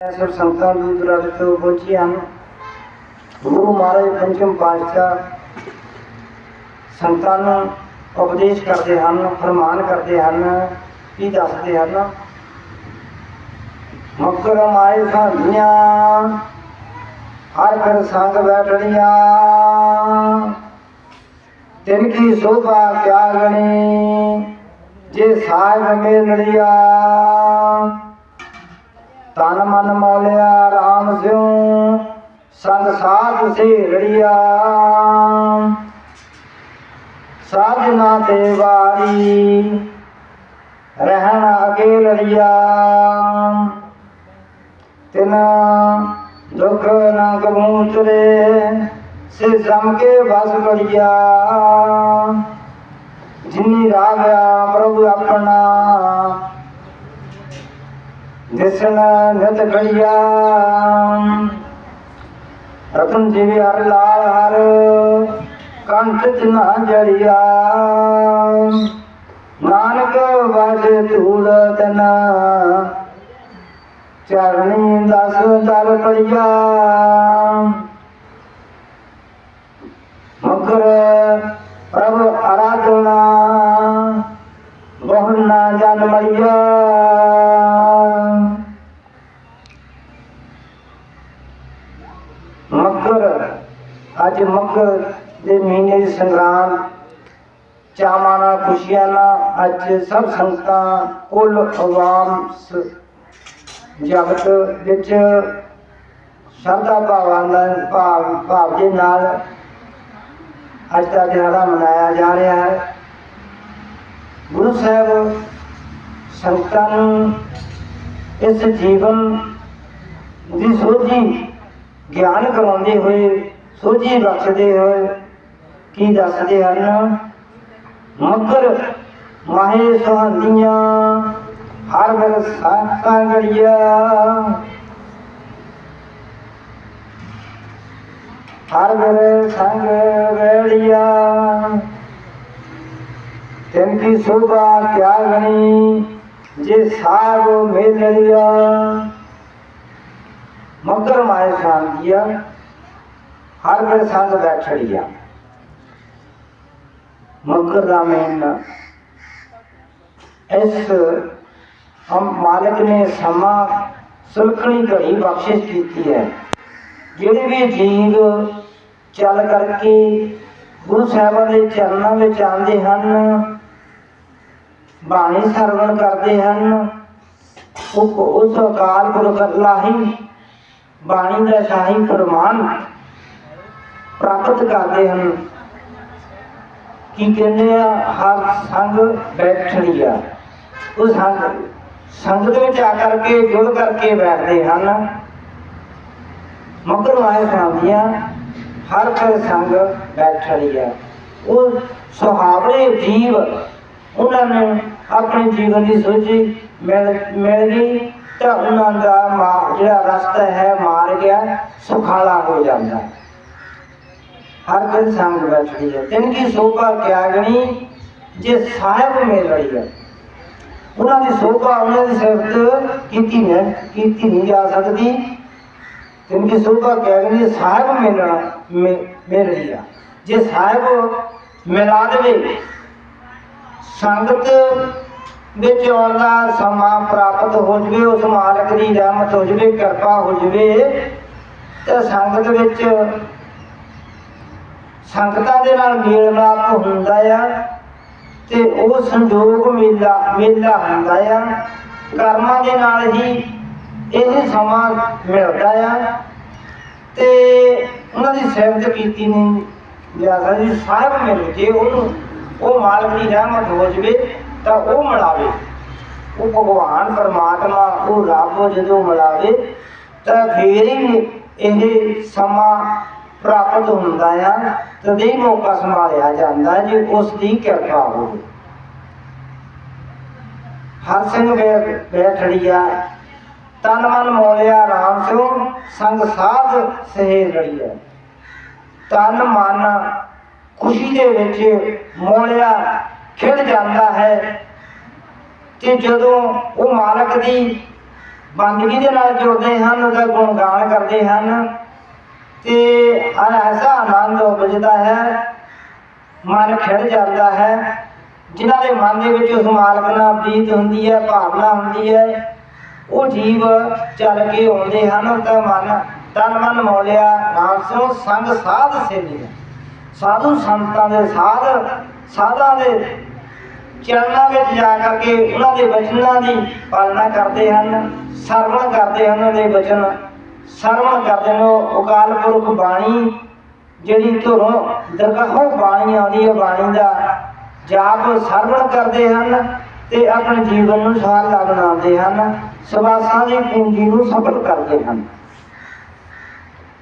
Sir ਸੰਤਾਂ ਦੂਰ ਦਰਾਡੇ ਤੋਂ ਪਹੁੰਚੇ ਹਨ। ਗੁਰੂ ਮਹਾਰਾਜ ਪੰਚਮ ਪਾਤਸ਼ਾਹ ਸੰਤਾਂ ਨੂੰ ਉਪਦੇਸ਼ ਕਰਦੇ ਹਨ, ਫਰਮਾਨ ਕਰਦੇ ਹਨ ਕੀ ਦੱਸਦੇ ਹਨ, ਮਕਰ ਮਾਏ ਸਾਧੀਆਂ ਹਰ ਕਰ ਸੰਗ ਬੈਠਣੀਆਂ, ਤਿਨ ਕੀ ਸੋਭਾ ਕਿਆ ਗਣੀ ਜੇ ਸਾਹਿਬ ਮੇਲੜੀਆ ਤਨ ਮਨ ਮੌਲਿਆ RAM ਸਿਉ, ਸੰਗ ਸਾਧ ਸੇੜੀਆ ਸਾਜਨਾ ਤੇ ਵਾਰੀ, ਰਹਿਣ ਅਕੇਲੜੀਆ ਤਿਨ ਦੁਖ ਨਾ ਕਬੂ ਤਰੇ ਸੇ ਸਮ ਕੇ ਬਸ ਕੜੀਆ ਜਿਨੀ ਰਾਗਿਆ ਪ੍ਰਭੂ ਆਪਣਾ ਨਿਤ ਖੜੀਆ ਰਤਨ ਜੀਵ ਹਰ ਲਾਲ ਹਰ, ਕੰਠ ਚਨਾ ਜੜੀਆ ਨਾਨਕ ਵਾਜੇ ਧੂੜ ਤਨ ਚਰਣੀ ਦਸ ਦਰ ਪੜੀਆ ਮਕਰ ਪ੍ਰਭ ਆਰਾਧਨਾ ਬਹੁ ਨਾ ਜਨ ਮਈਆ ਮਕਰ ਅੱਜ ਮਕਰ ਦੇ ਮਹੀਨੇ ਦੀ ਸੰਗਰਾਮ ਚਾਵਾਂ ਨਾਲ, ਖੁਸ਼ੀਆਂ ਨਾਲ ਅੱਜ ਸਭ ਸੰਗਤਾਂ ਕੁੱਲ ਆਵਾਮ ਜਗਤ ਵਿੱਚ ਸ਼ਰਧਾ ਭਾਵਾਂ ਨਾਲ, ਭਾਵ ਭਾਵ ਦੇ ਨਾਲ ਅੱਜ ਦਾ ਦਿਹਾੜਾ ਮਨਾਇਆ ਜਾ ਰਿਹਾ ਹੈ। ਗੁਰੂ ਸਾਹਿਬ ਸੰਗਤਾਂ ਨੂੰ ਇਸ ਜੀਵਨ ਦੀ ਸੋਝੀ ਗਿਆਨ ਕਰਾਉਂਦੇ ਹੋਏ, ਸੋਝੀ ਬਖਸ਼ਦੇ ਹੋਏ ਕੀ ਦੱਸਦੇ ਹਨ? ਮਕਰ ਮਾਹੇ ਸੁਹਾਂਦੀਆਂ ਹਰ ਵੇਲੇ ਸਾਕਾਂ ਗੜੀਆ ਹਰ ਵੇਲੇ ਸੰਗ ਵੇੜੀਆ। ਤਿਨ ਕੀ ਸੋਭਾ ਕਿਆ ਗਣੀ ਜੇ ਸਾਗ ਮੇਲੜੀਆ ਮਕਰ ਮਾਏ ਸ਼ਾਂਤੀਆ ਹਰ ਵੇਲੇ ਸੰਗ ਬੈਠੜੀਆ। ਮਕਰ ਦਾ ਮਹੀਨਾ ਇਸ ਹਮ ਮਾਲਕ ਨੇ ਸਮਾਂ ਘੜੀ ਬਖਸ਼ਿਸ਼ ਕੀਤੀ ਹੈ ਜਿਹੜੇ ਵੀ ਜੀਵ ਚੱਲ ਕਰਕੇ ਗੁਰੂ ਸਾਹਿਬਾਂ ਦੇ ਚਰਨਾਂ ਵਿੱਚ ਆਉਂਦੇ ਹਨ ਬਾਣੀ ਸਰਵਣ ਕਰਦੇ ਹਨ ਉਹ ਉਸ ਅਕਾਲ ਪੁਰਖ ਲਾਹੀ ਬਾਣੀ ਦਾ ਸ਼ਾਹੀ ਫਰਮਾਨ ਪ੍ਰਾਪਤ ਕਰਦੇ ਹਨ ਕੀ ਕਹਿੰਦੇ ਆ, ਹਰ ਸੰਗ ਬੈਠਣੀ ਆ। ਉਹ ਸੰਗ ਸੰਗਤ ਵਿੱਚ ਆ ਕਰਕੇ, ਜੁੜ ਕਰਕੇ ਬੈਠਦੇ ਹਨ। ਮਗਰ ਆਏ ਸਾਂਦੀਆਂ ਹਰ ਕਰ ਸੰਗ ਬੈਠਣੀ ਆ। ਉਹ ਸੁਹਾਵਣੇ ਜੀਵ, ਉਹਨਾਂ ਨੇ ਆਪਣੇ ਜੀਵਨ ਦੀ ਸੋਝੀ ਮਿਲ ਮਿਲ ਗਈ। ਤਾਂ ਉਹਨਾਂ ਦਾ ਮਾ- ਜਿਹੜਾ ਰਸਤਾ ਹੈ, ਮਾਰ ਗਿਆ, ਸੁਖਾਲਾ ਹੋ ਜਾਂਦਾ। ਹੈ ਹਰ ਦਿਨ ਸੰਗ ਬੈਠਦੀ ਹੈ ਤਿੰਨ ਕੀ ਸੋਭਾ ਕਿਆ ਗਣੀ ਜੇ ਸਾਹਿਬ ਉਹਨਾਂ ਦੀ ਸੋਭਾ, ਉਹਨਾਂ ਦੀ ਸਿਫਤ ਕੀਤੀ ਨਹੀਂ ਕੀਤੀ ਨਹੀਂ ਜਾ ਸਕਦੀ। ਤਿੰਨ ਕੀ ਸੋਭਾ ਕਿਆ ਸਾਹਿਬ ਮਿਲਣਾ ਮਿਲ ਰਹੀ ਜੇ ਸਾਹਿਬ ਮਿਲਾ ਦੇਵੇ, ਸੰਗਤ ਵਿੱਚ ਆਉਣ ਦਾ ਸਮਾਂ ਪ੍ਰਾਪਤ ਹੋ ਜਵੇ, ਉਸ ਮਾਲਕ ਦੀ ਰਹਿਮਤ ਹੋ ਜਵੇ, ਕਿਰਪਾ ਹੋ ਜਵੇ, ਤੇ ਸੰਗਤ ਵਿੱਚ ਸੰਗਤਾਂ ਦੇ ਨਾਲ ਮੇਲ ਮਿਲਾਪ ਹੁੰਦਾ ਆ ਤੇ ਉਹ ਸੰਜੋਗ ਮੇਲਾ ਮੇਲਾ ਹੁੰਦਾ ਆ। ਕਰਮਾਂ ਦੇ ਨਾਲ ਹੀ ਇਹ ਸਮਾਂ ਮਿਲਦਾ ਆ। ਤੇ ਉਹਨਾਂ ਦੀ ਸੇਵਤ ਕੀਤੀ ਨਹੀਂ ਜਾ ਸਕਦੀ ਸਾਹਿਬ ਮਿਲ ਜੇ ਉਹਨੂੰ, ਉਹ ਮਾਲਕ ਦੀ ਰਹਿਮਤ ਹੋ ਜਵੇ ਤਾਂ ਉਹ ਮਿਲਾਵੇ। ਉਹ ਭਗਵਾਨ, ਪਰਮਾਤਮਾ, ਉਹ ਰੱਬ ਜਦੋਂ ਮਿਲਾਵੇ ਤਾਂ ਫੇਰ ਹੀ ਇਹ ਸਮਾਂ ਪ੍ਰਾਪਤ ਹੁੰਦਾ ਆ ਤਦੇ ਮੌਕਾ ਸੰਭਾਲਿਆ ਜਾਂਦਾ ਜੇ, ਉਸ ਦੀ ਕਿਰਪਾ ਹੋਵੇ। ਹਰ ਸਿੰਘ ਬੈਠੜੀਆ, ਤਨ ਮਨ ਮੋਲਿਆ ਰਾਮ ਸਿਉ, ਸੰਗ ਸਾਧ ਸਹੇ ਲੜੀਆ ਤਨ ਮਨ ਖੁਸ਼ੀ ਦੇ ਵਿੱਚ ਮੋਲਿਆ ਖਿੜ ਜਾਂਦਾ ਹੈ। ਤੇ ਜਦੋਂ ਉਹ ਮਾਲਕ ਦੀ ਬੰਦਗੀ ਦੇ ਨਾਲ ਜੁੜਦੇ ਹਨ, ਉਹਦਾ ਗੁਣਗਾਨ ਕਰਦੇ ਹਨ, ਤੇ ਹਰ ਐਸਾ ਆਨੰਦ ਉਪਜਦਾ ਹੈ, ਮਨ ਖਿੜ ਜਾਂਦਾ ਹੈ। ਜਿਨ੍ਹਾਂ ਦੇ ਮਨ ਦੇ ਵਿੱਚ ਉਸ ਮਾਲਕ ਨਾਲ ਪ੍ਰੀਤ ਹੁੰਦੀ ਹੈ, ਭਾਵਨਾ ਹੁੰਦੀ ਹੈ, ਉਹ ਜੀਵ ਚੱਲ ਕੇ ਆਉਂਦੇ ਹਨ ਤਾਂ ਮਨ, ਤਨ ਮਨ ਮੋਲਿਆ, ਨਾਮ ਸੋ ਸੰਗ ਸਾਧ ਸੇਵੀਆ ਸਾਧੂ ਸੰਤਾਂ ਦੇ ਸਾਧ, ਸਾਧਾਂ ਦੇ ਚਰਨਾਂ ਵਿੱਚ ਜਾ ਕਰਕੇ ਉਹਨਾਂ ਦੇ ਵਚਨਾਂ ਦੀ ਪਾਲਣਾ ਕਰਦੇ ਹਨ, ਸਰਵਣ ਕਰਦੇ ਹਨ, ਉਹਨਾਂ ਦੇ ਵਚਨ ਸਰਵਣ ਕਰਦੇ ਨੇ ਅਕਾਲ ਪੁਰਖ ਬਾਣੀ ਜਿਹੜੀ ਧੁਰੋਂ ਦਰਗਾਹੋਂ ਬਾਣੀ ਆਉਂਦੀ ਹੈ, ਬਾਣੀ ਦਾ ਜਾਪ ਸਰਵਣ ਕਰਦੇ ਹਨ ਤੇ ਆਪਣੇ ਜੀਵਨ ਨੂੰ ਸਾਰਲਾ ਬਣਾਉਂਦੇ ਹਨ ਸਵਾਸਾਂ ਦੀ ਪੂੰਜੀ ਨੂੰ ਸਫਲ ਕਰਦੇ ਹਨ।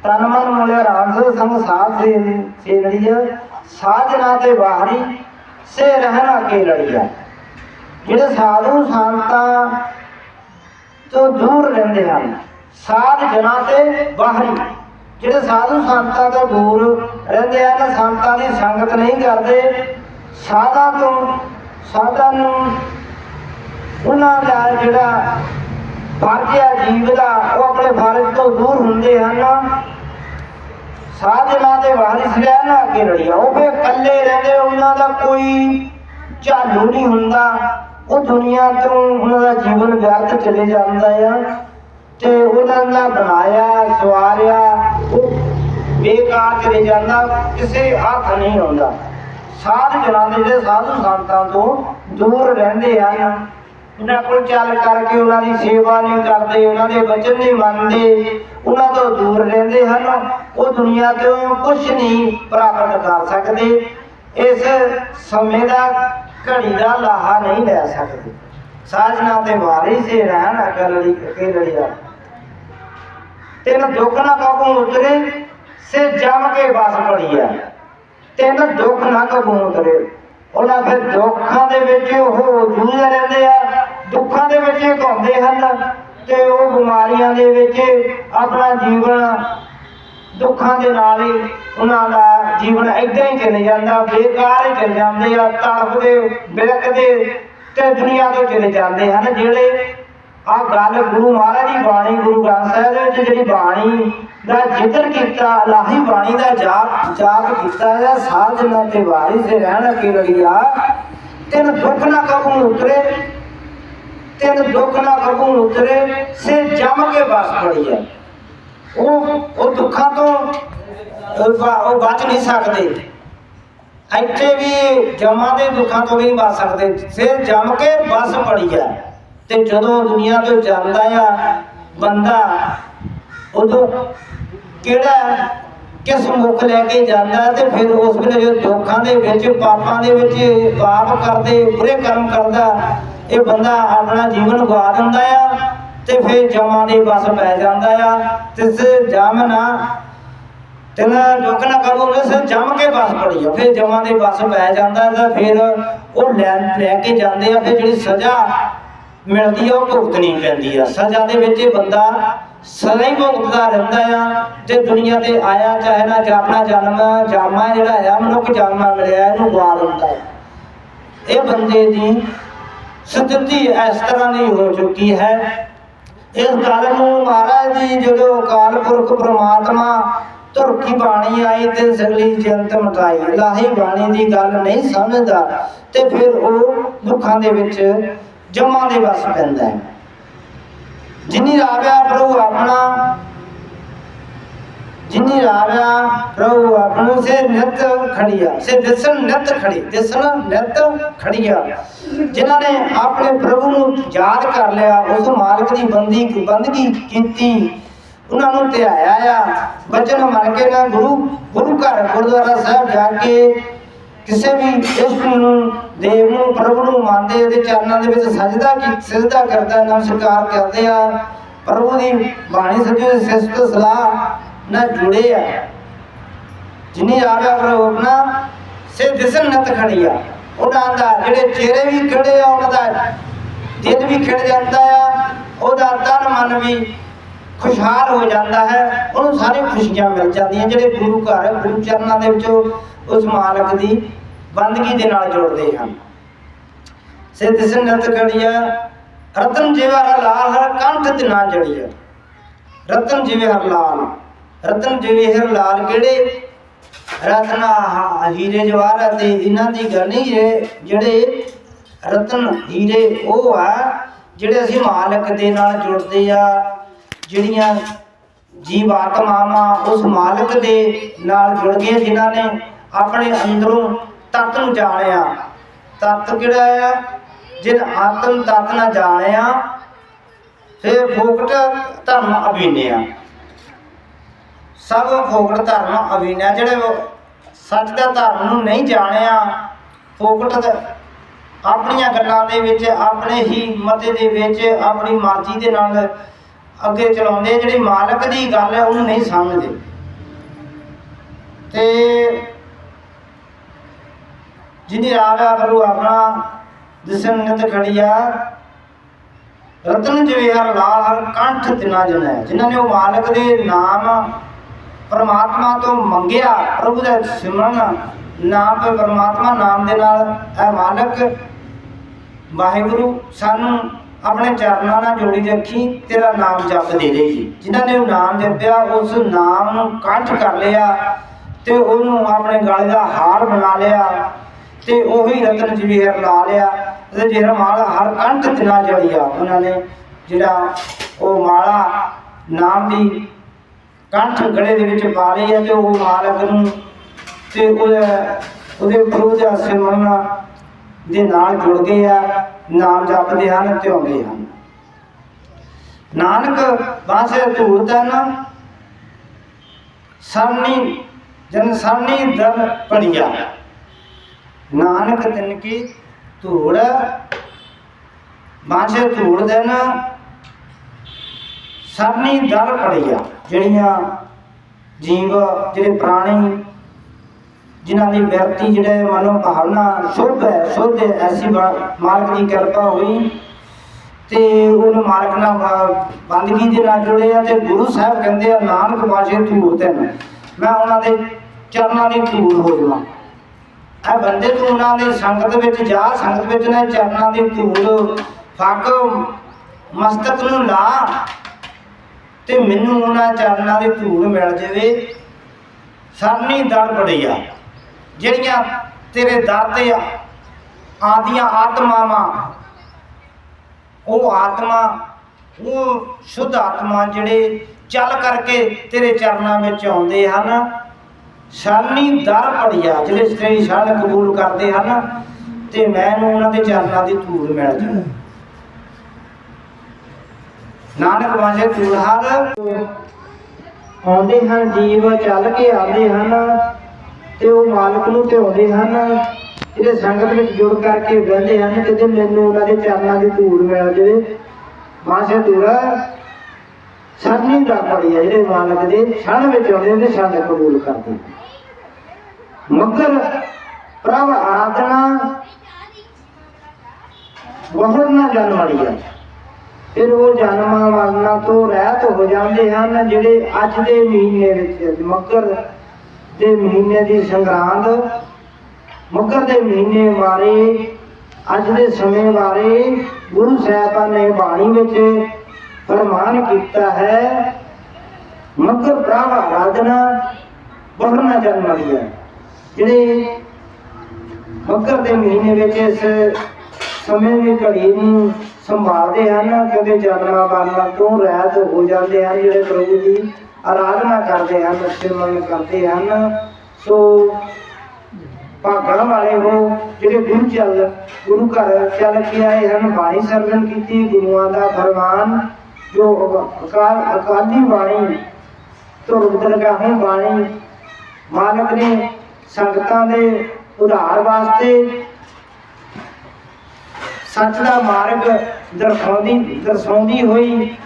ਤਨ ਮਨ ਮੁਲਿਆ ਰਾਮ ਸੰਗ ਸਾਥ ਸੇ ਸੇ ਸਾਜਨਾ ਤੇ ਬਾਹਰੀ ਸੇ ਰਹਿਣਾ ਕੇ ਲੜੀਆ ਜਿਹੜੇ ਸਾਧੂ ਸੰਤਾਂ ਤੋਂ ਦੂਰ ਰਹਿੰਦੇ ਹਨ ਸਾਧ ਜਨਾਂ ਤੇ ਬਾਹਰੀ। ਜਿਹੜੇ ਸਾਧੂ ਸੰਤਾਂ ਤੋਂ ਦੂਰ ਰਹਿੰਦੇ ਹਨ ਸੰਤਾਂ ਦੀ ਸੰਗਤ ਨਹੀਂ ਕਰਦੇ। ਸਾਧਾਂ ਤੋਂ, ਸਾਧਾਂ ਨੂੰ ਉਹਨਾਂ ਦਾ ਜਿਹੜਾ ਫਰਜ਼ ਜੀਵ ਦਾ ਉਹ ਆਪਣੇ ਫਰਜ਼ ਤੋਂ ਦੂਰ ਹੁੰਦੇ ਹਨ। ਸਾਧਨਾ ਦੇ ਵਾਰਿਸ ਰਹਿ ਨਾ ਕੇ ਉਹ ਫੇ ਇਕੱਲੇ ਰਹਿੰਦੇ, ਉਹਨਾਂ ਦਾ ਕੋਈ ਝਾਲੂ ਨਹੀਂ ਹੁੰਦਾ। ਉਹ ਦੁਨੀਆ ਤੋਂ ਉਹਨਾਂ ਦਾ ਜੀਵਨ ਵਿਅਰਥ ਚਲੇ ਜਾਂਦਾ ਆ। ਤੇ ਉਹਨਾਂ ਦਾ ਬਣਾਇਆ, ਸਵਾਰਿਆ, ਉਹ ਬੇਕਾਰ ਚਲੇ ਜਾਂਦਾ, ਕਿਸੇ ਹੱਥ ਨਹੀਂ ਆਉਂਦਾ। ਸਾਧ ਜਨਾਂ ਦੇ ਜਿਹੜੇ ਸਾਧੂ ਸੰਤਾਂ ਤੋਂ ਦੂਰ ਰਹਿੰਦੇ ਹਨ ਉਹਨਾਂ ਕੋਲ ਚੱਲ ਕਰਕੇ ਉਹਨਾਂ ਦੀ ਸੇਵਾ ਨਹੀਂ ਕਰਦੇ, ਉਹਨਾਂ ਦੇ ਵਚਨ ਨਹੀਂ ਮੰਨਦੇ। ਉਹਨਾਂ ਤੋਂ ਦੂਰ ਰਹਿੰਦੇ ਹਨ, ਉਹ ਦੁਨੀਆ ਤੋਂ ਕੁਝ ਨਹੀਂ ਪ੍ਰਾਪਤ ਕਰ ਸਕਦੇ। ਇਸ ਸਮੇਂ ਦਾ ਘੜੀ ਦਾ ਲਾਹਾ ਨਹੀਂ ਲੈ ਸਕਦੇ। ਸਾਜਨਾ ਤੇ ਵਾਰੀ ਸੇ ਰਹਿਣ ਅਕਲੜੀ ਅਕੇਲੜੀਆ ਤਿੰਨ ਦੁੱਖ ਨਾ ਕਾਬੂ ਉਤਰੇ, ਸੇ ਜਮ ਕੇ ਬਸ ਪੜੀਆ ਤਿੰਨ ਦੁੱਖ ਨਾ ਕਾਬੂ ਉਤਰੇ। ਉਹਨਾਂ ਫਿਰ ਦੁੱਖਾਂ ਦੇ ਵਿੱਚ ਉਹ ਜੂਝਦੇ ਰਹਿੰਦੇ ਆ, ਦੁੱਖਾਂ ਦੇ ਵਿੱਚ ਘੁੰਮਦੇ ਹਨ ਤੇ ਉਹ ਬਿਮਾਰੀਆਂ ਦੇ ਵਿੱਚ ਆਪਣਾ ਜੀਵਨ ਦੁੱਖਾਂ ਦੇ ਨਾਲ ਹੀ ਉਹਨਾਂ ਦਾ ਜੀਵਨ ਏਦਾਂ ਹੀ ਚਲੇ ਜਾਂਦਾ, ਬੇਕਾਰ ਹੀ ਚਲੇ ਜਾਂਦੇ ਆ, ਤੜਫਦੇ, ਬਿਲਕਦੇ ਤੇ ਦੁਨੀਆ ਤੋਂ ਚਲੇ ਜਾਂਦੇ ਹਨ ਜਿਹੜੇ ਆ ਗੱਲ ਗੁਰੂ ਮਹਾਰਾਜ ਦੀ ਬਾਣੀ, ਗੁਰੂ ਗ੍ਰੰਥ ਸਾਹਿਬ ਦੇ ਵਿੱਚ ਜਿਹੜੀ ਬਾਣੀ ਦਾ ਜ਼ਿਕਰ ਕੀਤਾ ਲਾਹੀ ਬਾਣੀ ਦਾ ਜਾਪ ਜਾਪ ਕੀਤਾ ਹੈ ਸਾਜਨਾ ਤੇ ਵਾਰੀ ਸੇ ਰਹਿਣ ਕੀ ਲਗਿਆ ਤਿੰਨ ਦੁੱਖ ਨਾ ਕਬੂ ਉਤਰੇ, ਤਿੰਨ ਦੁੱਖ ਨਾ ਕਬੂ ਉਤਰੇ, ਸੇ ਜਮ ਕੇ ਬਸ ਪੜੀ ਹੈ ਉਹ ਉਹ ਦੁੱਖਾਂ ਤੋਂ ਉਹ ਬਚ ਨਹੀਂ ਸਕਦੇ। ਇੱਥੇ ਵੀ ਜਮਾਂ ਦੇ ਦੁੱਖਾਂ ਤੋਂ ਨਹੀਂ ਬਚ ਸਕਦੇ। ਫਿਰ ਜਮ ਕੇ ਬਸ ਪੜੀ ਹੈ ਤੇ ਜਦੋਂ ਦੁਨੀਆ ਤੋਂ ਜਾਂਦਾ ਆ, ਬੰਦਾ ਉਦੋਂ ਕਿਹੜਾ ਕਿਸ ਮੁਖ ਲੈ ਕੇ ਜਾਂਦਾ ਤੇ ਫਿਰ ਉਸ ਵੇਲੇ ਜੋ ਦੁੱਖਾਂ ਦੇ ਵਿੱਚ, ਪਾਪਾਂ ਦੇ ਵਿੱਚ ਪਾਪ ਕਰਦੇ, ਬੁਰੇ ਕਰਮ ਕਰਦਾ, ਇਹ ਬੰਦਾ ਆਪਣਾ ਜੀਵਨ ਗਵਾ ਦਿੰਦਾ ਆ ਤੇ ਫਿਰ ਜਮਾਂ ਦੇ ਬਸ ਪੈ ਜਾਂਦਾ ਆ। ਤਿਸ ਜਮ ਨਾ ਤਿਨ ਦੁੱਖ ਨਾ ਕਰੋ ਇਸ ਜਮ ਕੇ ਬਸ ਪੜੀ ਫਿਰ ਜਮਾਂ ਦੇ ਬਸ ਪੈ ਜਾਂਦਾ ਹੈ ਤਾਂ ਫਿਰ ਉਹ ਲੈ ਲੈ ਕੇ ਜਾਂਦੇ ਆ, ਫਿਰ ਜਿਹੜੀ ਸਜ਼ਾ ਮਿਲਦੀ ਆ, ਉਹ ਭੁਗਤਣੀ ਪੈਂਦੀ ਆ। ਸਜ਼ਾ ਦੇ ਵਿੱਚ ਇਹ ਬੰਦਾ ਸਦਾ ਹੀ ਭੁਗਤਦਾ ਰਹਿੰਦਾ ਆ ਤੇ ਦੁਨੀਆ ਤੇ ਆਇਆ, ਚਾਹੇ ਨਾ ਆਪਣਾ ਜਨਮ ਜਾਮਾ ਜਿਹੜਾ ਆ ਮਨੁੱਖ ਜਨਮ ਮਿਲਿਆ, ਇਹਨੂੰ ਗਵਾ ਦਿੰਦਾ ਹੈ ਇਹ ਬੰਦੇ ਦੀ ਸਥਿਤੀ ਇਸ ਤਰ੍ਹਾਂ ਦੀ ਹੋ ਚੁੱਕੀ ਹੈ। ਇਸ ਗੱਲ ਨੂੰ ਮਹਾਰਾਜ ਜੀ ਜਦੋਂ ਅਕਾਲ ਪੁਰਖ ਪ੍ਰਮਾਤਮਾ ਧੁਰਕੀ ਬਾਣੀ ਆਈ ਤੇ ਸਗਲੀ ਜੰਤ ਮਟਾਈ ਲਾਹੀ ਬਾਣੀ ਦੀ ਗੱਲ ਨਹੀਂ ਸਮਝਦਾ ਤੇ ਫਿਰ ਉਹ ਦੁੱਖਾਂ ਦੇ ਵਿੱਚ ਜਮਾਂ ਦੇ ਵਸ ਪੈਂਦਾ ਹੈ। ਜਿਨੀ ਰਾਵਿਆ ਪ੍ਰਭੂ ਆਪਣਾ, ਜਿਨੀ ਰਾਵਿਆ ਪ੍ਰਭੂ ਆਪਣੂ ਸੇ ਨਿਤ ਖੜੀਆ ਸੇ ਦਿਸਣ ਨਿਤ ਖੜੀ ਦਿਸਣ ਨਿਤ ਖੜੀਆ ਜਿਨ੍ਹਾਂ ਨੇ ਆਪਣੇ ਪ੍ਰਭੂ ਨੂੰ ਯਾਦ ਕਰ ਲਿਆ, ਉਸ ਮਾਲਕ ਦੀ ਬੰਦੀ ਬੰਦਗੀ ਕੀਤੀ, ਉਹਨਾਂ ਨੂੰ ਧਿਆਇਆ ਆ। ਬਚਨ ਮੰਨ ਕੇ ਨਾ ਗੁਰੂ ਗੁਰੂ ਘਰ ਗੁਰਦੁਆਰਾ ਸਾਹਿਬ ਜਾ ਕੇ ਕਿਸੇ ਵੀ ਇਸ਼ਟ ਨੂੰ ਦੇਵ ਨੂੰ, ਪ੍ਰਭੂ ਨੂੰ ਮੰਨਦੇ ਉਹਦੇ ਚਰਨਾਂ ਦੇ ਵਿੱਚ ਸਜਦਾ ਕੀ, ਸਜਦਾ ਕਰਦਾ ਨਮਸਕਾਰ ਕਰਦੇ ਆ। ਪ੍ਰਭੂ ਦੀ ਬਾਣੀ ਸੱਜੇ ਸਿਸਤ ਸਲਾਹ ਨਾਲ ਜੁੜੇ ਆ। ਜਿਨੀ ਆਗਾ ਪ੍ਰਭੂ ਆਪਣਾ ਸੇ ਦਿਸਣ ਨਤ ਖੜੀ ਉਹਨਾਂ ਦਾ ਜਿਹੜੇ ਚਿਹਰੇ ਵੀ ਖੜੇ ਆ, ਉਹਨਾਂ ਦਾ ਦਿਲ ਵੀ ਖਿੜ ਜਾਂਦਾ ਆ ਉਹਦਾ ਤਨ ਮਨ ਵੀ ਖੁਸ਼ਹਾਲ ਹੋ ਜਾਂਦਾ ਹੈ। ਉਹਨੂੰ ਸਾਰੀ ਖੁਸ਼ੀਆਂ ਮਿਲ ਜਾਂਦੀਆਂ, ਜਿਹੜੇ ਗੁਰੂ ਘਰ ਗੁਰੂ ਚਰਨਾਂ ਦੇ ਵਿੱਚ ਉਸ ਮਾਲਕ ਦੀ ਬੰਦਗੀ ਦੇ ਨਾਲ ਜੁੜਦੇ ਹਨ। ਸੇ ਦਿਸਣ ਨਤ ਰਤਨ ਜਿਵੇਂ ਹਰ ਲਾਲ, ਹਰ ਕੰਠ ਤੇ ਨਾ ਜੜੀਐ ਰਤਨ ਜਿਵੇਂ ਹਰ ਲਾਲ, ਰਤਨ ਜਿਵੇਂ ਹਰ ਲਾਲ ਕਿਹੜੇ? ਰਤਨ ਹੀਰੇ ਜਵਾਹਰ ਤੇ ਇਹਨਾਂ ਦੀ ਗੱਲ ਨਹੀਂ ਜੇ- ਜਿਹੜੇ ਰਤਨ ਹੀਰੇ ਉਹ ਆ, ਜਿਹੜੇ ਅਸੀਂ ਮਾਲਕ ਦੇ ਨਾਲ ਜੁੜਦੇ ਆ, ਜਿਹੜੀਆਂ ਜੀਵ ਆਤਮਾਵਾਂ ਉਸ ਮਾਲਕ ਦੇ ਨਾਲ ਜੁੜ ਗਏ ਜਿਨ੍ਹਾਂ ਨੇ ਆਪਣੇ ਅੰਦਰੋਂ ਤੱਤ ਨੂੰ ਜਾਣਿਆ। ਤੱਤ ਕਿਹੜਾ ਆ ਜਿਨ ਆਤਮ ਤੱਤ ਨਾ ਜਾਣਿਆ, ਫਿਰ ਫੋਕਟ ਧਰਮ ਅਭਿਨਿਆ ਸਭ ਫੋਕਟ ਧਰਮ ਅਭਿਨਿਆ ਜਿਹੜੇ ਸੱਚ ਦਾ ਧਰਮ ਨੂੰ ਨਹੀਂ ਜਾਣਿਆ, ਫੋਕਟ ਆਪਣੀਆਂ ਗੱਲਾਂ ਦੇ ਵਿੱਚ, ਆਪਣੇ ਹੀ ਮਤੇ ਦੇ ਵਿੱਚ, ਆਪਣੀ ਮਰਜ਼ੀ ਦੇ ਨਾਲ ਅੱਗੇ ਚਲਾਉਂਦੇ ਆ। ਜਿਹੜੀ ਮਾਲਕ ਦੀ ਗੱਲ ਹੈ, ਉਹਨੂੰ ਨਹੀਂ ਸਮਝਦੇ। ਤੇ ਜਿਹਦੀ ਰਾਗਾ ਪ੍ਰਭੂ ਆਪਣਾ ਦਿਸਨ ਨਿਤ ਖੜੀਆ ਰਤਨ ਜਿਵੇਂ ਹਰ ਲਾਲ, ਹਰ ਕੰਠ ਤਿਨਾ ਜਨੈ। ਜਿਨ੍ਹਾਂ ਨੇ ਉਹ ਮਾਲਕ ਦੇ ਨਾਮ ਪਰਮਾਤਮਾ ਤੋਂ ਮੰਗਿਆ, ਪ੍ਰਭੂ ਦਾ ਸਿਮਰਨ ਨਾਮ ਤੇ ਪਰਮਾਤਮਾ ਨਾਮ ਦੇ ਨਾਲ, ਇਹ ਮਾਲਕ ਵਾਹਿਗੁਰੂ ਸਾਨੂੰ ਆਪਣੇ ਚਰਨਾਂ ਨਾਲ ਜੋੜੀ ਰੱਖੀ, ਤੇਰਾ ਨਾਮ ਜਪ ਦੇ ਰਹੀ ਜਿਨ੍ਹਾਂ ਨੇ ਉਹ ਨਾਮ ਜਪਿਆ, ਉਸ ਨਾਮ ਨੂੰ ਕੰਠ ਕਰ ਲਿਆ ਤੇ ਉਹਨੂੰ ਆਪਣੇ ਗਲੇ ਦਾ ਹਾਰ ਬਣਾ ਲਿਆ। ਤੇ ਉਹੀ ਰਤਨ ਜਵੇਹਰ ਲਾ ਲਿਆ ਤੇ ਜਿਹੜਾ ਮਾਲਾ ਹਰ ਕੰਠ ਤੇ ਨਾ ਜੜਿਆ ਉਹਨਾਂ ਨੇ, ਜਿਹੜਾ ਉਹ ਮਾਲਾ ਨਾਮ ਦੀ ਕੰਠ ਗਲੇ ਦੇ ਵਿੱਚ ਪਾ ਲਈ ਹੈ ਤੇ ਉਹ ਮਾਲਕ ਨੂੰ ਤੇ ਉਹਦੇ ਉਹਦੇ ਪ੍ਰਭੂ ਦਾ ਸਿਮਰਨ ਦੇ ਨਾਲ ਜੁੜ ਗਏ ਆ, ਨਾਮ ਜਪਦੇ ਹਨ ਤੇ ਆਉਂਦੇ ਹਨ। ਨਾਨਕ ਬਾਸੇ ਧੂੜ ਤਨ ਸਰਨੀ ਜਨ ਸਰਨੀ ਦਰ ਪੜਿਆ ਨਾਨਕ ਤਿਨ ਕੀ ਧੂੜ ਬਾਸੇ ਧੂੜ ਦੇਨ ਸਰਨੀ ਦਰ ਪੜਿਆ ਜਿਹੜੀਆਂ ਜੀਵ, ਜਿਹੜੇ ਪ੍ਰਾਣੀ, ਜਿਨ੍ਹਾਂ ਦੀ ਵਿਅਕਤੀ ਜਿਹੜੇ ਮਨੋ ਭਾਵਨਾ ਸ਼ੁੱਧ ਹੈ, ਸ਼ੁੱਧ ਐਸੀ ਮਾਲਕ ਦੀ ਕਿਰਪਾ ਹੋਈ ਤੇ ਉਹਨੂੰ ਮਾਲਕ ਨਾਲ ਬੰਦਗੀ ਦੇ ਨਾਲ ਜੁੜੇ ਆ ਤੇ ਗੁਰੂ ਸਾਹਿਬ ਕਹਿੰਦੇ ਆ, ਨਾਨਕ ਬਾਸ਼ੇ ਧੂੜ ਤੈਨ। ਮੈਂ ਉਹਨਾਂ ਦੇ ਚਰਨਾਂ ਦੀ ਧੂੜ ਹੋ ਜਾਵਾਂ। ਇਹ ਬੰਦੇ ਤੂੰ ਉਹਨਾਂ ਦੀ ਸੰਗਤ ਵਿੱਚ ਜਾ, ਸੰਗਤ ਵਿੱਚ ਨੇ ਚਰਨਾਂ ਦੀ ਧੂੜ ਫੱਕ ਮਸਤਕ ਨੂੰ ਲਾ ਤੇ ਮੈਨੂੰ ਉਹਨਾਂ ਚਰਨਾਂ ਦੀ ਧੂੜ ਮਿਲ ਜਾਵੇ। ਸਰਨੀ ਦੜ ਪੜਿਆ ਜਿਹੜੀਆਂ ਤੇਰੇ ਦਰ ਤੇ ਆਦੀਆਂ ਆਤਮਾਵਾਂ, ਉਹ ਆਤਮਾ, ਉਹ ਸ਼ੁੱਧ ਆਤਮਾ ਜਿਹੜੇ ਚੱਲ ਕਰਕੇ ਤੇਰੇ ਚਰਨਾਂ ਵਿੱਚ ਆਉਂਦੇ ਹਨ। ਸਰਨੀ ਦਰ ਪੜਿਆ, ਜਿਹੜੇ ਤੇਰੀ ਸ਼ਰਨ ਕਬੂਲ ਕਰਦੇ ਹਨ ਤੇ ਮੈਨੂੰ ਉਹਨਾਂ ਦੇ ਚਰਨਾਂ ਦੀ ਧੂੜ ਮਿਲ ਜਾਵੇ। ਨਾਨਕ ਵਾਂਝੇ ਤੂੜਹਾਰ ਆਉਂਦੇ ਹਨ, ਜੀਵ ਚੱਲ ਕੇ ਆਉਂਦੇ ਹਨ ਤੇ ਉਹ ਮਾਲਕ ਨੂੰ ਧਿਆਉਂਦੇ ਹਨ। ਜਿਹੜੇ ਸੰਗਤ ਵਿੱਚ ਜੁੜ ਕਰਕੇ ਬਹਿੰਦੇ ਹਨ ਕਿ ਮੈਨੂੰ ਉਹਨਾਂ ਦੇ ਚਰਨਾਂ ਦੀ ਧੂੜ ਮਿਲ ਜਾਵੇ। ਵਾਂਝੇ ਤੂੜਾ ਸਰਨੀ ਦਾ ਪੜਿਆ, ਜਿਹੜੇ ਮਾਲਕ ਦੇ ਸ਼ਰਨ ਵਿੱਚ ਆਉਂਦੇ ਨੇ ਸ਼ਰਨ ਕਬੂਲ ਕਰਦੇ ਮਗਰ ਪ੍ਰਭ ਆਰਾਧਨਾ ਬਹੁਤ ਨਾ ਜਾਣ ਵਾਲੀ ਹੈ ਫਿਰ ਉਹ ਜਨਮਾਂ ਮਰਨਾ ਤੋਂ ਰਹਿਤ ਹੋ ਜਾਂਦੇ ਹਨ, ਜਿਹੜੇ ਅੱਜ ਦੇ ਮਹੀਨੇ ਵਿੱਚ, ਮੱਕਰ ਦੇ ਮਹੀਨੇ ਦੀ ਸੰਗਰਾਂਦ, ਮੱਕਰ ਦੇ ਮਹੀਨੇ ਬਾਰੇ, ਅੱਜ ਦੇ ਸਮੇਂ ਬਾਰੇ ਗੁਰੂ ਸਾਹਿਬਾਨ ਨੇ ਬਾਣੀ ਵਿੱਚ ਫਰਮਾਨ ਕੀਤਾ ਹੈ, ਮੱਕਰ ਪ੍ਰਭ ਆਰਾਧਨਾ ਬਹੁਤ ਨਾ ਜਾਣ ਵਾਲੀ ਹੈ ਜਿਹੜੇ ਮੱਕਰ ਦੇ ਮਹੀਨੇ ਵਿੱਚ ਇਸ ਸਮੇਂ ਦੀ ਘੜੀ ਨੂੰ ਸੰਭਾਲਦੇ ਹਨ, ਕਿਉਂਕਿ ਜਨਮਾਂ ਮਰਨਾਂ ਤੋਂ ਰਹਿਤ ਹੋ ਜਾਂਦੇ ਹਨ, ਜਿਹੜੇ ਪ੍ਰਭੂ ਦੀ ਆਰਾਧਨਾ ਕਰਦੇ ਹਨ ਸਿਮਰਨ ਕਰਦੇ ਹਨ। ਸੋ ਭਾਗਾਂ ਵਾਲੇ ਹੋ, ਜਿਹੜੇ ਗੁਰੂ ਚੱਲ, ਗੁਰੂ ਘਰ ਚੱਲ ਕੇ ਆਏ ਹਨ, ਬਾਣੀ ਸਰਵਣ ਕੀਤੀ, ਗੁਰੂਆਂ ਦਾ ਫਰਮਾਨ, ਜੋ ਅਕਾਲ ਅਕਾਲੀ ਬਾਣੀ ਤੋਂ ਰੁਦਰਗਾਹੋਂ ਬਾਣੀ ਮਾਲਕ ਨੇ ਸੰਗਤਾਂ ਦੇ ਉਧਾਰ ਵਾਸਤੇ ਸੱਚ ਦਾ ਮਾਰਗ ਦਰਸਾਉਂਦੀ ਦਰਸਾਉਂਦੀ ਹੋਈ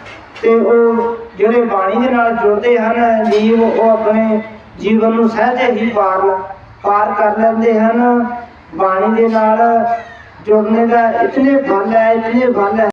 ਤੇ ਉਹ ਜਿਹੜੇ ਬਾਣੀ ਦੇ ਨਾਲ ਜੁੜਦੇ ਹਨ, ਜੀਵ ਉਹ ਆਪਣੇ ਜੀਵਨ ਨੂੰ ਸਹਿਜੇ ਹੀ ਪਾਰ ਪਾਰ ਕਰ ਲੈਂਦੇ ਹਨ। ਬਾਣੀ ਦੇ ਨਾਲ ਜੁੜਨੇ ਦਾ ਇਤਨੇ ਫਲ ਹੈ, ਇਤਨੇ ਫਲ ਹੈ।